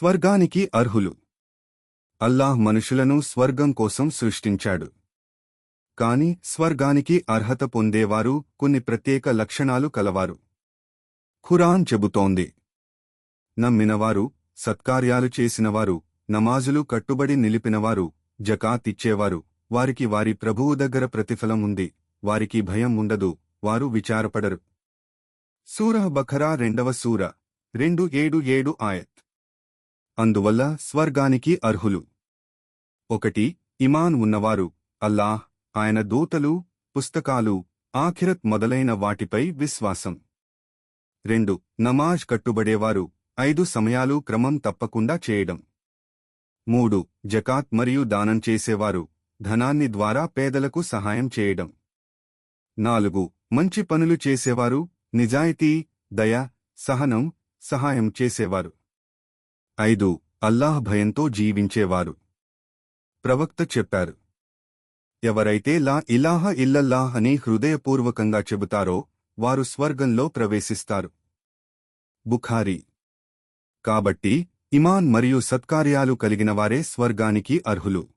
స్వర్గానికి అర్హులు. అల్లాహ్ మనుషులను స్వర్గం కోసం సృష్టించాడు. కాని స్వర్గానికి అర్హత పొందేవారు కొన్ని ప్రత్యేక లక్షణాలు కలవారు. ఖురాన్ చెబుతోంది. నమ్మినవారు సత్కార్యాలు చేసినవారు నమాజులు కట్టుబడి నిలిపినవారు జకాతిచ్చేవారు వారికి వారి ప్రభువు దగ్గర ప్రతిఫలం ఉంది వారికి భయం ఉండదు వారు విచారపడరు. సూరహ్ బఖరా రెండవ సూర రెండు ఏడు ఏడు ఆయత్. అందువల్ల స్వర్గానికి అర్హులు. ఒకటి ఇమాన్ ఉన్నవారు. అల్లాహ్ ఆయన దూతలు పుస్తకాలు ఆఖిరత్ మొదలైన వాటిపై విశ్వాసం. రెండు నమాజ్ కట్టుబడేవారు. ఐదు సమయాలు క్రమం తప్పకుండా చేయడం. మూడు జకాత్ మరియు దానం చేసేవారు. ధనాన్ని ద్వారా పేదలకు సహాయం చేయడం. నాలుగు మంచి పనులు చేసేవారు. నిజాయితీ దయ సహనం సహాయం చేసేవారు. ఐదు. అల్లాహ్ భయంతో జీవించేవారు. ప్రవక్త చెప్పారు. ఎవరైతే లా ఇలాహ ఇల్లల్లాహ్ అని హృదయపూర్వకంగా చెబుతారో వారు స్వర్గంలో ప్రవేశిస్తారు. బుఖారీ. కాబట్టి ఇమాన్ మరియు సత్కార్యాలు కలిగినవారే స్వర్గానికి అర్హులు.